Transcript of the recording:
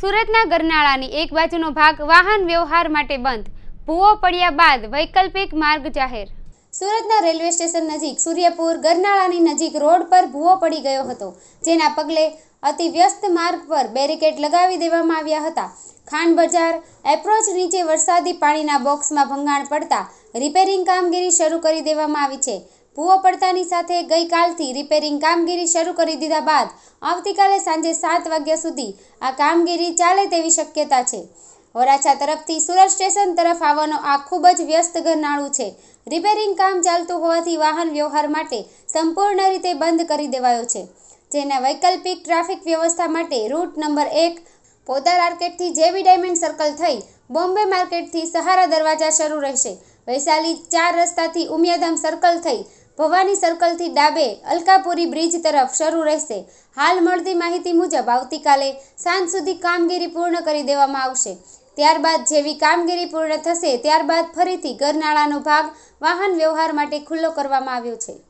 સુરતના ગરનાળાની એક બાજુનો ભાગ વાહન વ્યવહાર માટે બંધ. ભૂવો પડ્યા બાદ વૈકલ્પિક માર્ગ જાહેર. સુરતના રેલવે સ્ટેશન નજીક સૂર્યપુર ગરનાળાની નજીક રોડ પર ભૂવો પડી ગયો હતો, જેના પગલે અતિ વ્યસ્ત માર્ગ પર બેરિકેડ લગાવી દેવામાં આવ્યા હતા. ખાંડ બજાર એપ્રોચ નીચે વરસાદી પાણીના બોક્સમાં ભંગાણ પડતા રિપેરિંગ કામગીરી શરૂ કરી દેવામાં આવી છે. ભૂવો પડતાની સાથે ગઈકાલથી રિપેરિંગ કામગીરી શરૂ કરી દીધા બાદ આવતીકાલે સાંજે સાત વાગ્યા સુધી આ કામગીરી ચાલે તેવી શક્યતા છે. વરાછા તરફથી સુરત સ્ટેશન તરફ આવવાનો આ ખૂબ જ વ્યસ્ત ગરનાળું છે. રિપેરિંગ કામ ચાલતું હોવાથી વાહન વ્યવહાર માટે સંપૂર્ણ રીતે બંધ કરી દેવાયો છે. જેના વૈકલ્પિક ટ્રાફિક વ્યવસ્થા માટે રૂટ નંબર એક પોદાર આર્કેટથી જેવી ડાયમંડ સર્કલ થઈ બોમ્બે માર્કેટથી સહારા દરવાજા શરૂ રહેશે. વૈશાલી ચાર રસ્તાથી ઉમિયાધામ સર્કલ થઈ ભવાની સર્કલથી ડાબે અલકાપુરી બ્રિજ તરફ શરૂ રહેશે. હાલ મળતી માહિતી મુજબ આવતીકાલે સાંજ સુધી કામગીરી પૂર્ણ કરી દેવામાં આવશે. ત્યારબાદ જેવી કામગીરી પૂર્ણ થશે, ત્યારબાદ ફરીથી ગરનાળાનો ભાગ વાહન વ્યવહાર માટે ખુલ્લો કરવામાં આવ્યો છે.